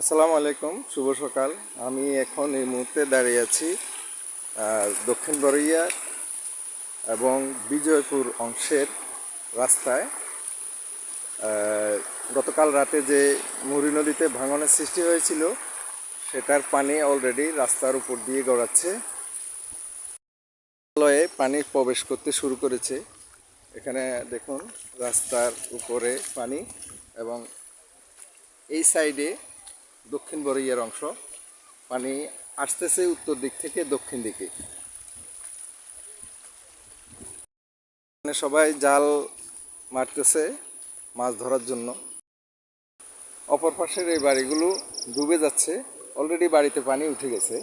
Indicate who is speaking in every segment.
Speaker 1: আসসালামু আলাইকুম, শুভ সকাল। আমি এখন এই মুহূর্তে দাঁড়িয়ে আছি দক্ষিণ বড়ইয়া এবং বিজয়পুর অংশের রাস্তায়। গতকাল রাতে যে মুহুরী নদীতে ভাঙনের সৃষ্টি হয়েছিল, সেটার পানি অলরেডি রাস্তার উপর দিয়ে গড়াচ্ছে। লয়ে পানি প্রবেশ করতে শুরু করেছে। এখানে দেখুন, রাস্তার উপরে পানি এবং এই সাইডে দক্ষিণ বড়ইয়ার অংশ। পানি আসতেছে উত্তর দিক থেকে, দক্ষিণ দিকে। এখানে সবাই জাল মারতেছে মাছ ধরার জন্য। অপর পাশের এই বাড়িগুলো ডুবে যাচ্ছে অলরেডি বাড়িতে পানি উঠে গেছে।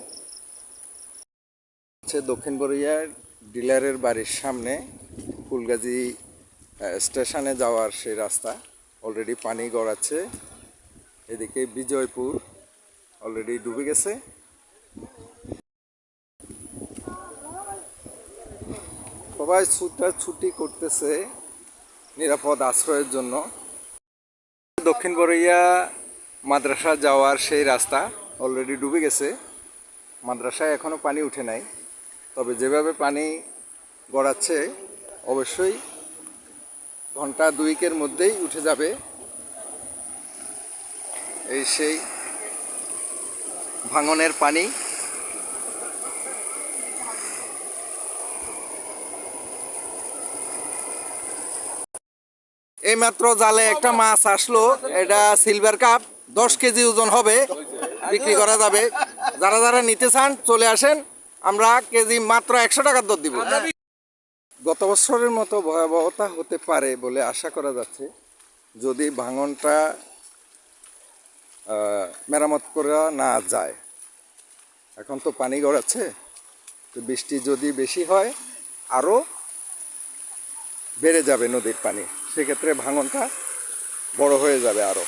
Speaker 1: হচ্ছে দক্ষিণ বড়িয়ার ডিলারের বাড়ির সামনে, ফুলগাজী স্টেশনে যাওয়ার সেই রাস্তা। অলরেডি পানি গড়াচ্ছে। এদিকে বিজয়পুর অলরেডি ডুবে গেছে। সবাই ছুটা ছুটি করতেছে নিরাপদ আশ্রয়ের জন্য। দক্ষিণ বড়ইয়া মাদ্রাসা যাওয়ার সেই রাস্তা অলরেডি ডুবে গেছে। মাদ্রাসায় এখনও পানি উঠে নাই। তবে যেভাবে পানি গড়াচ্ছে, অবশ্যই ঘণ্টা দুইকের মধ্যেই উঠে যাবে। এই সেই ভাঙনের পানি। এইমাত্র জালে একটা মাছ আসলো, এটা সিলভার কাপ দশ কেজি ওজন হবে, বিক্রি করা যাবে। যারা যারা নিতে চান, চলে আসেন, আমরা কেজি মাত্র একশো টাকার দর দিব। গত বছরের মতো ভয়াবহতা হতে পারে বলে আশা করা যাচ্ছে। যদি ভাঙনটা মেরামত করা না যায়। এখন তো পানি গড়াচ্ছে, তো বৃষ্টি যদি বেশি হয় আরও বেড়ে যাবে নদীর পানি। সেক্ষেত্রে ভাঙনটা বড় হয়ে যাবে আরও